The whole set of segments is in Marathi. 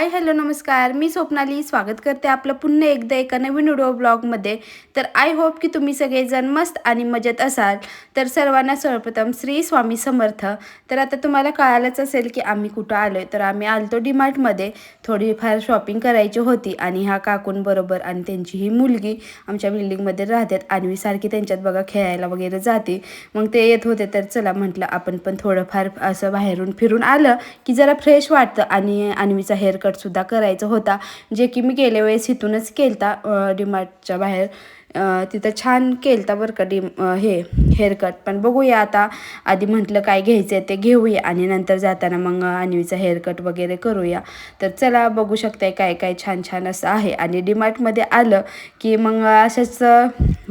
हाय हॅलो नमस्कार. मी स्वप्नाली. स्वागत करते आपलं पुन्हा एकदा एका नवीन व्हिडिओ ब्लॉगमध्ये. तर आय होप की तुम्ही सगळेजण मस्त आणि मजेत असाल. तर सर्वांना सर्वप्रथम श्री स्वामी समर्थ. तर आता तुम्हाला कळालंच असेल की आम्ही कुठं आलो आहे तर आम्ही आलतो डीमार्टमध्ये. थोडीफार शॉपिंग करायची होती आणि ह्या काकूंबरोबर आणि त्यांची ही मुलगी आमच्या बिल्डिंगमध्ये राहतात आणि मी सारखी त्यांच्यात बघा खेळायला वगैरे जाते. मग ते येत होते तर चला म्हटलं आपण पण थोडंफार असं बाहेरून फिरून आलं की जरा फ्रेश वाटतं आणि अन्वीचा कटसुद्धा करायचा होता जे की मी गेल्या वेळेस इथूनच केलता डिमार्टच्या बाहेर. तिथं छान केलता बरं का डी हे हेअरकट पण बघूया आता. आधी म्हटलं काय घ्यायचं आहे ते घेऊया आणि नंतर जाताना मग अन्वीचा हेअरकट वगैरे करूया. तर चला बघू शकताय काय काय छान छान असं आहे. आणि डीमार्टमध्ये आलं की मग अशाच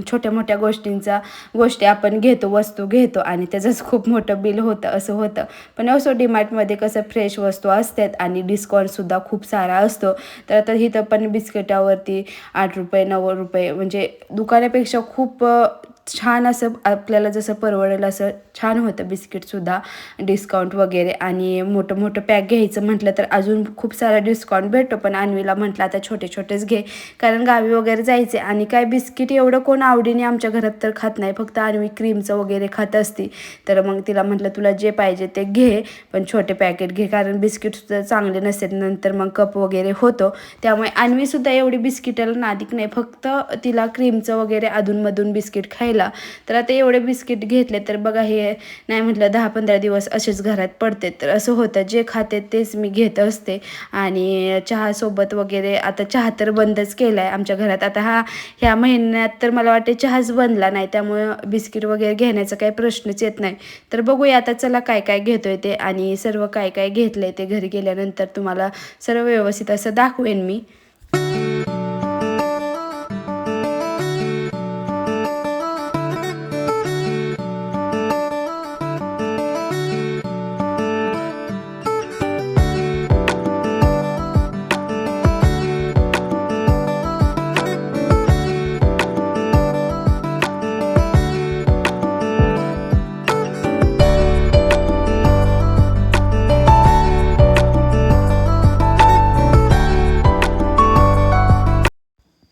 छोट्या मोठ्या गोष्टींचा गोष्टी आपण घेतो वस्तू घेतो आणि त्याचंच खूप मोठं बिल होतं असं होतं. पण असो डीमार्टमध्ये कसं फ्रेश वस्तू असतात आणि डिस्काउंटसुद्धा खूप सारा असतो. तर आता इथं पण बिस्किटावरती आठ रुपये नव्वद रुपये म्हणजे दुकानापेक्षा खूप छान असं आपल्याला जसं परवडेल असं छान होतं बिस्किटसुद्धा डिस्काउंट वगैरे. आणि मोठं मोठं पॅक घ्यायचं म्हटलं तर अजून खूप सारा डिस्काउंट भेटतो. पण अन्वीला म्हटलं आता छोटे छोटेच घे. कारण गावी वगैरे जायचे आणि काय बिस्किट एवढं कोण आवडीने आमच्या घरात तर खात नाही. फक्त अन्वी क्रीमचं वगैरे खात असती. तर मग तिला म्हटलं तुला जे पाहिजे ते घे पण छोटे पॅकेट घे. कारण बिस्किटसुद्धा चांगले नसतात. नंतर मग कप वगैरे होतो. त्यामुळे अन्वीसुद्धा एवढी बिस्किटाला नादिक नाही. फक्त तिला क्रीमचं वगैरे अधूनमधून बिस्किट खायला तर आता एवढे बिस्किट घेतले तर बघा हे नाही म्हटलं दहा पंधरा दिवस असेच घरात पडते. तर असं होतं जे खाते तेच मी घेत असते. आणि चहासोबत वगैरे आता चहा तर बंदच केला आहे आमच्या घरात. आता हा ह्या महिन्यात तर मला वाटते चहाच बनला नाही त्यामुळं बिस्किट वगैरे घेण्याचा काही प्रश्नच येत नाही. तर बघूया आता चला काय काय घेतोय ते आणि सर्व काय काय घेतलंय ते घरी गेल्यानंतर तुम्हाला सर्व व्यवस्थित असं दाखवेन मी.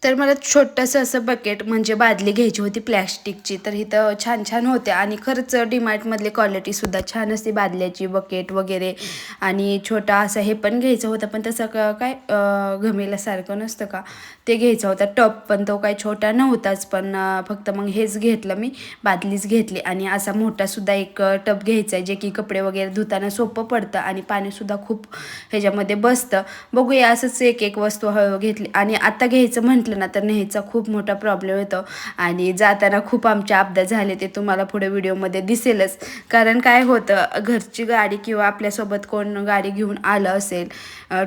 तर मला छोटंसं असं बकेट म्हणजे बादली घ्यायची होती प्लॅस्टिकची तर इथं छान छान होते आणि खरंच डीमार्टमधली क्वालिटीसुद्धा छान असते बादल्याची बकेट वगैरे. आणि छोटा असं हे पण घ्यायचं होतं पण तसं काय घमेल्यासारखं नसतं का? ते घ्यायचं होतं. टप पण तो काय छोटा नव्हताच पण फक्त मग हेच घेतलं मी. बादलीच घेतली. आणि असा मोठासुद्धा एक टप घ्यायचा आहे जे की कपडे वगैरे धुताना सोपं पडतं आणि पाणीसुद्धा खूप ह्याच्यामध्ये बसतं. बघूया असंच एक एक वस्तू हळू घेतली. आणि आता घ्यायचं म्हटलं ना तर न्यायचा खूप मोठा प्रॉब्लेम येतो. आणि जाताना खूप आमचे अपघात झाले ते तुम्हाला पुढे व्हिडिओमध्ये दिसेलच. कारण काय होतं घरची गाडी किंवा आपल्यासोबत कोण गाडी घेऊन आलं असेल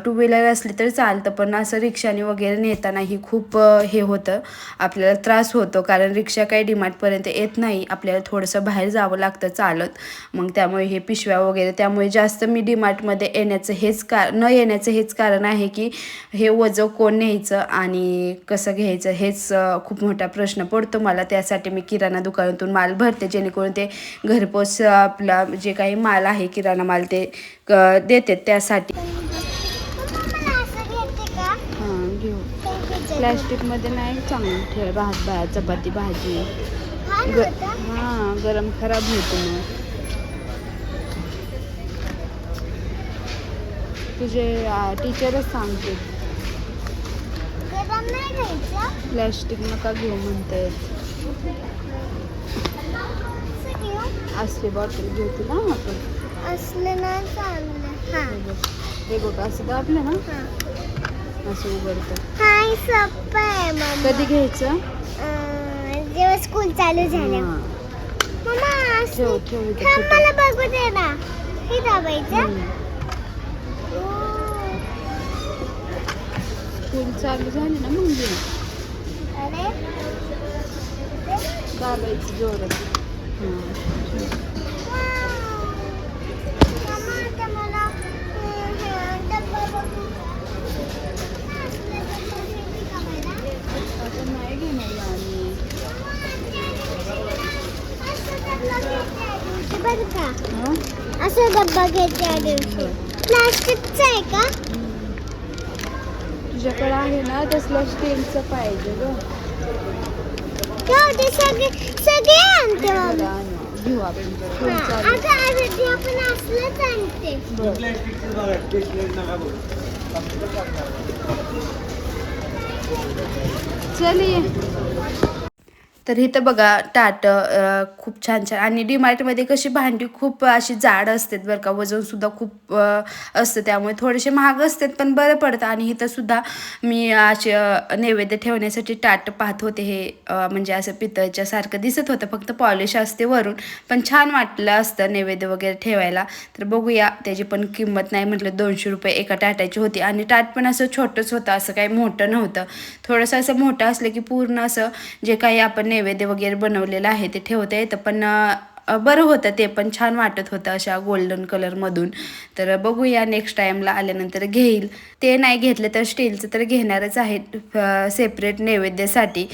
टू व्हीलर असली तर चालतं पण असं रिक्षाने वगैरे नेतानाही खूप हे होतं. आपल्याला त्रास होतो कारण रिक्षा काही डिमार्टपर्यंत येत नाही. आपल्याला थोडंसं बाहेर जावं लागतं चालत. मग त्यामुळे हे पिशव्या वगैरे त्यामुळे जास्त मी डिमार्टमध्ये येण्याचं हेच का न येण्याचं हेच कारण आहे की हे वजं कोण न्यायचं आणि कसं घ्यायचं हेच खूप मोठा प्रश्न पडतो मला. त्यासाठी मी किराणा दुकानातून माल भरते जेणेकरून ते घरपोच आपला जे काही माल आहे किराणा माल ते क- देते त्यासाठी. हां घेऊ. प्लॅस्टिकमध्ये नाही चांगलं ठेव. भात भात चपाती भाजी. ग हां गरम खराब होतो मग. तुझे टीचरच सांगते. प्लॅस्टिक नका घेऊ म्हणतात असली बॉटल घेऊ तुला आपण. असले नाही चाललं हा. बघ. असं दाबलं ना हा. असं उघडतं. हाय सोपं आहे कधी घ्यायचं? जेव्हा स्कूल चालू झालं. मम्मा ठेव ठेव. मला बघू दे ना. हे दाबायचं. स्कूल चालू झाली ना मग मला? आता नाही घेणार असं डब्बा घ्यायचा प्लास्टिकचा आहे का. तुझ्याकडे आहे ना तसलं स्टीलचं पाहिजे ग. तेव्हा ते सगळे सगळे आणते मम्मी. घेऊ आपण. आता आता ते आपण असलंच आणते. चलिये तर इथं बघा ताट खूप छान छान. आणि डीमार्टमध्ये कशी भांडी खूप अशी जाड असतात बरं का वजनसुद्धा खूप असतं. त्यामुळे थोडेसे महाग असतात पण बरं पडतं. आणि इथं सुद्धा मी असे नैवेद्य ठेवण्यासाठी ताट पाहत होते हे म्हणजे असं पितळच्या सारखं दिसत होतं. फक्त पॉलिश असते वरून पण छान वाटलं असतं नैवेद्य वगैरे ठेवायला. तर बघूया त्याची पण किंमत नाही म्हटलं दोनशे रुपये एका ताटाची होती. आणि ताट पण असं छोटंच होतं असं काही मोठं नव्हतं. थोडंसं असं मोठं असलं की पूर्ण असं जे काही आपण नैवेद्य वगैरे बनवलेलं आहे ते ठेवता येतं. पण बरं होतं ते पण छान वाटत होतं अशा गोल्डन कलरमधून तर बघूया नेक्स्ट टाईमला आल्यानंतर घेईल. ते नाही घेतलं तर स्टीलचं तर घेणारच आहे सेपरेट नैवेद्यासाठी.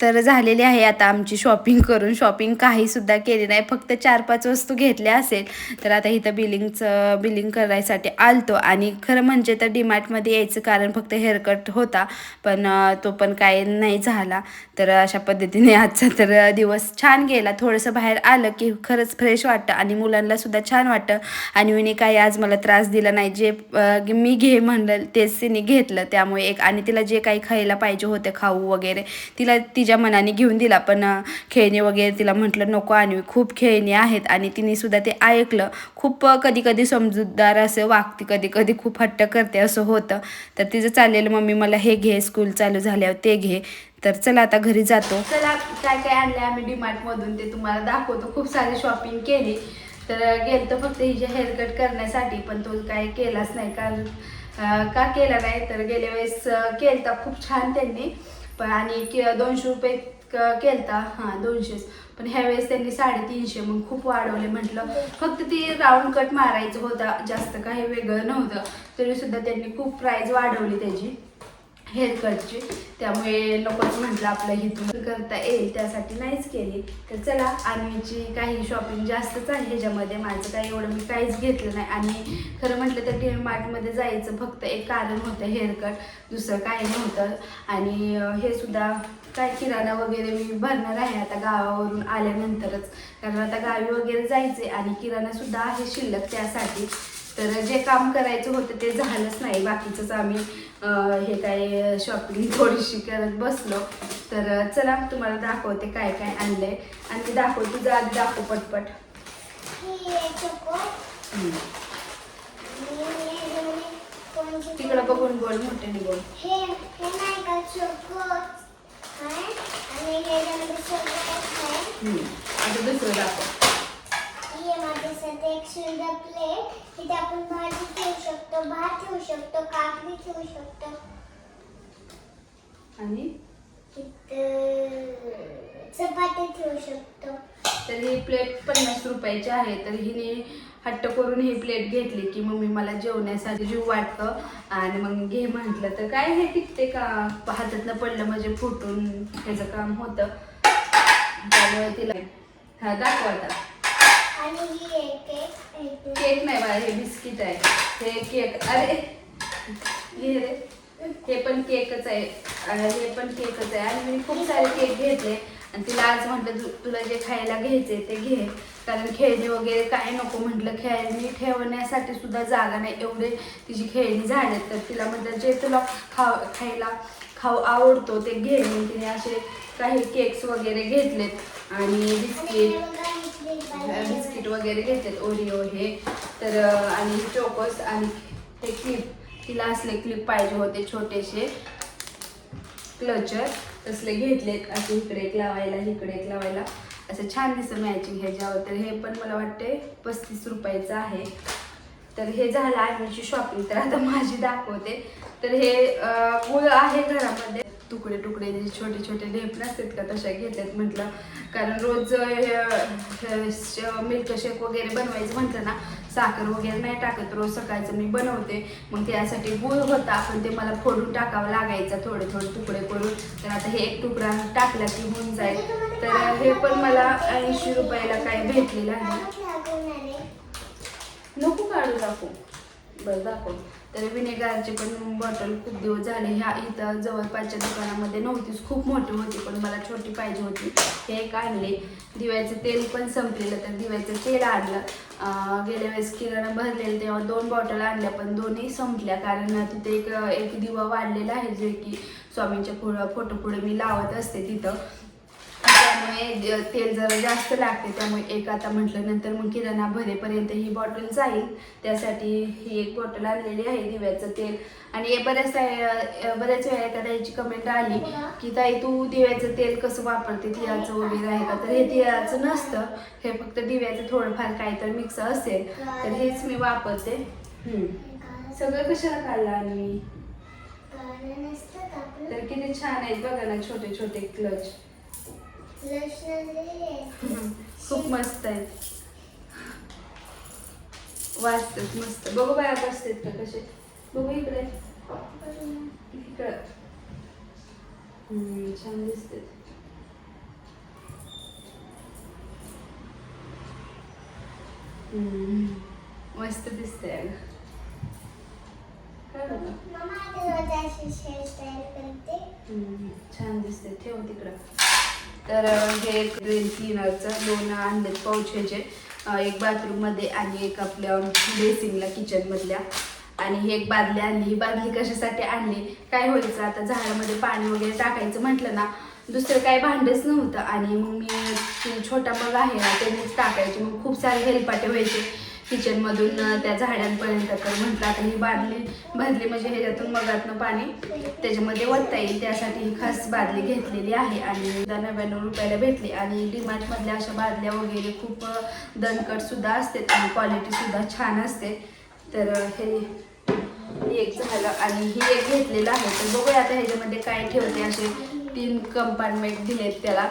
तर झालेली आहे आता आमची शॉपिंग करून. शॉपिंग काहीसुद्धा केली नाही फक्त चार पाच वस्तू घेतल्या असेल. तर आता इथं बिलिंगचं बिलिंग करायसाठी आलतो. आणि खरं म्हणजे तर डीमार्टमध्ये यायचं कारण फक्त हेअरकट होता पण तो पण काय नाही झाला. तर अशा पद्धतीने आजचा तर दिवस छान गेला. थोडंसं बाहेर आलं की खरंच फ्रेश वाटतं आणि मुलांना सुद्धा छान वाटतं. आणि विनी काही आज मला त्रास दिला नाही. जे मी घे म्हणलं तेच तिने घेतलं. त्यामुळे एक आणि तिला जे काही खायला पाहिजे होते खाऊ वगैरे तिला तिच्या मनाने घेऊन दिला. पण खेळणे खेळणी वगैरे तिला म्हटलं नको आणि खूप खेळणी आहेत. आणि तिने सुद्धा ते ऐकलं. खूप कधी कधी समजूतदार असं वागते कधी कधी खूप हट्ट करते असं होतं. तर तिचं चाललेलं मम्मी मला हे घे स्कूल चालू झाल्यावर ते घे. तर चला आता घरी जातो. चला काय काय आणले आम्ही डीमार्ट मधून ते तुम्हाला दाखवतो. खूप सारी शॉपिंग केली. तर गेलतो फक्त हिचे हेअरकट करण्यासाठी पण तो काय केलाच नाही. कारण का केला नाही? तर गेल्या वेळेस केलता. खूप छान त्यांनी. पण आणि के दोनशे रुपये केलता. हां दोनशेच पण ह्यावेळेस त्यांनी साडेतीनशे मग खूप वाढवले म्हटलं. फक्त ती राऊंड कट मारायचं होता. जास्त काही वेगळं नव्हतं. तरी सुद्धा त्यांनी खूप प्राईज वाढवली त्याची. हेअर कटची. त्यामुळे नकोच म्हटलं आपलं हिथून करता येईल त्यासाठी नाहीच केली. तर चला आम्हीची काही शॉपिंग जास्तच आहे ह्याच्यामध्ये. माझं काही एवढं मी काहीच घेतलं नाही. आणि खरं म्हटलं तर डी मार्टमध्ये जायचं फक्त एक कारण होतं हेअर कट. दुसरं काही नव्हतं. आणि हे सुद्धा काय किराणा वगैरे मी भरणार आहे आता गावावरून आल्यानंतरच. कारण आता गावी वगैरे जायचे आणि किराणासुद्धा आहे शिल्लक त्यासाठी. तर जे काम करायचं होतं ते झालंच नाही. बाकीचंच आम्ही हे काय शॉपिंग थोडीशी करत बसलो. तर चला तुम्हाला दाखवते काय काय आणलंय. आणि मी दाखव तुझं आधी दाखव पटपट. तिकडं बघून बोल मोठ्याने बोल. आता दुसरं दाखव. आहे माझ्यासाठी एक सुंदर प्लेट तिथे आपण भाजी ठेवू शकतो भात ठेवू शकतो काकडी ठेवू शकतो. आणि? इथं चपाती ठेवू शकतो. तर ही प्लेट पन्नास रुपयाची आहे तर हिने हट्ट करून ही प्लेट घेतली की मम्मी मला जेवण्यासाठी जीव वाटतं. आणि मग घे म्हटलं तर काय हे टिकते का? हातातनं पडलं म्हणजे फुटून त्याचं काम होतं. त्यामुळे तिला हा दाखव आता. आणि आहे केक नाही बाळा हे बिस्किट आहे. हे केक अरे हे रे हे पण केकच आहे. हे पण केकच आहे. आणि मी खूप सारे केक घेतले. आणि तिला आज म्हटलं तू तुला जे खायला घ्यायचे ते घे. कारण खेळणी वगैरे काय नको म्हटलं खेळणी ठेवण्यासाठी सुद्धा जागा नाही. एवढे तिची खेळणी झालेत. तर तिला म्हटलं जे तुला खाव खायला खाऊ आवडतो ते घे. तिने असे काही केक्स वगैरे घेतलेत. आणि बिस्किट वगैरे घेतलेत ओरिओ हे. तर आणि चोकोस आणि हे क्लिप तिला असले क्लिप पाहिजे होते छोटेसे. क्लचर तसले घेतलेत. असे इकडे एक लावायला इकडे एक लावायला. असं छान दिसतं मॅचिंग ह्याच्यावर. तर हे पण मला वाटते पस्तीस रुपयाचं आहे. तर हे झालं आर्मीची शॉपिंग तर आता माझी दाखवते. तर हे मुलं गुळ आहे घरामध्ये. तुकडे तुकडे जे छोटे छोटे लेप नसतात का तशा घेतात म्हटलं. कारण रोज मिल्क शेक वगैरे बनवायचं म्हटलं ना साखर वगैरे नाही टाकत रोज सकाळचं मी बनवते. मग त्यासाठी गुळ होता पण ते मला फोडून टाकावं लागायचं थोडे थोडे तुकडे करून. तर आता हे एक तुकडा टाकला की होऊन जाईल. तर हे पण मला ऐंशी रुपयाला काय भेटलेलं आहे. नको काढू दाखवू बरं दाखव. तर विनेगारची पण बॉटल खूप दिवस झाले ह्या इथं जवळपासच्या दुकानामध्ये नव्हतीच. खूप मोठी होती पण मला छोटी पाहिजे होती. हे एक आणले. दिव्याचं तेल पण संपलेलं तर दिव्याचं तेल आणलं. गेल्या वेळेस किराणा भरलेलं तेव्हा दोन बॉटल आणल्या पण दोन्ही संपल्या. कारण तिथे एक एक दिवा वाढलेला आहे जे की स्वामींच्या पुढं फोटो पुढे मी लावत असते तिथं. त्यामुळे तेल जरा जास्त लागते त्यामुळे एक आता म्हटलं नंतर मग किराणा भरेपर्यंत ही बॉटल जाईल. त्यासाठी ही एक बॉटल आणलेली आहे दिव्याचं तेल. आणि हे बऱ्याच बऱ्याच वेळा एखाद्या याची कमेंट आली की ताई तू दिव्याचं तेल कसं वापरते? तिळाचं वगैरे आहे का? तर हे तिळाचं नसतं. हे फक्त दिव्याचं थोडंफार काही तर मिक्स असेल. तर हेच मी वापरते. सगळं कशाला काढलं आणि? तर किती छान आहेत बघा ना छोटे छोटे क्लच खूप मस्त आहेत वाचतात मस्त. बघू बाया बसतात का कसे. बघू इकडे. इकडं. हम्म, छान हम्म, मस्त दिसतंय अगं. काय छान दिसते ठेव तिकडं. तर हे एक ड्रेन क्लिनरचं दोन आणलेत पाऊच ह्याचे एक बाथरूममध्ये आणि एक आपल्या बेसिंगला किचनमधल्या. आणि ही एक बादली आणली. ही बादली कशासाठी आणली? काय व्हायचं? आता झाडामध्ये पाणी वगैरे टाकायचं म्हटलं ना दुसरं काही भांडच नव्हतं. आणि मग मी छोटा मग आहे ना ते टाकायचे. मग खूप सारे हेलपाटे व्हायचे. किचनमधून त्या झाडांपर्यंत. तर म्हटलं आता ही बादली भरली म्हणजे ह्याच्यातून मगातनं पाणी त्याच्यामध्ये ओतता येईल. त्यासाठी ही खास बादली घेतलेली आहे आणि दहा नव्याण्णव रुपयाला भेटली. आणि डिमार्टमधल्या अशा बादल्या वगैरे खूप दणकटसुद्धा असते आणि क्वालिटीसुद्धा छान असते. तर हे हे एक झालं आणि ही एक घेतलेलं आहे. तर बघूया आता ह्याच्यामध्ये काय ठेवते असे तीन कंपार्टमेंट दिलेत त्याला.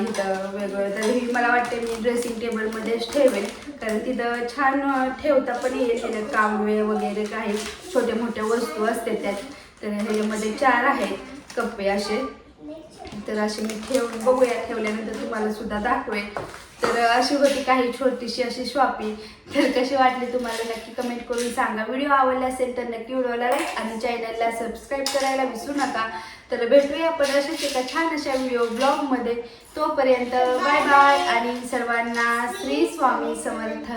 इथं वेगळं तर ही मला वाटते मी ड्रेसिंग टेबलमध्येच ठेवेल कारण तिथं छान ठेवता पण येईल. त्याच्यात कावळे वगैरे काही छोट्या मोठ्या वस्तू असते त्यात. तर ह्याच्यामध्ये चार आहेत कप्पे असे. तर असे मी ठेव बघूया. ठेवल्यानंतर तुम्हाला सुद्धा दाखवेल तर अशी होती काही छोटीशी अशी शॉपिंग तर कशी वाटली तुम्हाला? नक्की कमेंट करून सांगा. व्हिडिओ आवडला असेल तर नक्की व्हिडिओला लाईक आणि चॅनलला सबस्क्राईब करायला विसरू नका. तर भेटूया आपण अशाच एका छान अशा व्हिडिओ ब्लॉगमध्ये तोपर्यंत बाय बाय आणि सर्वांना श्री स्वामी समर्थ.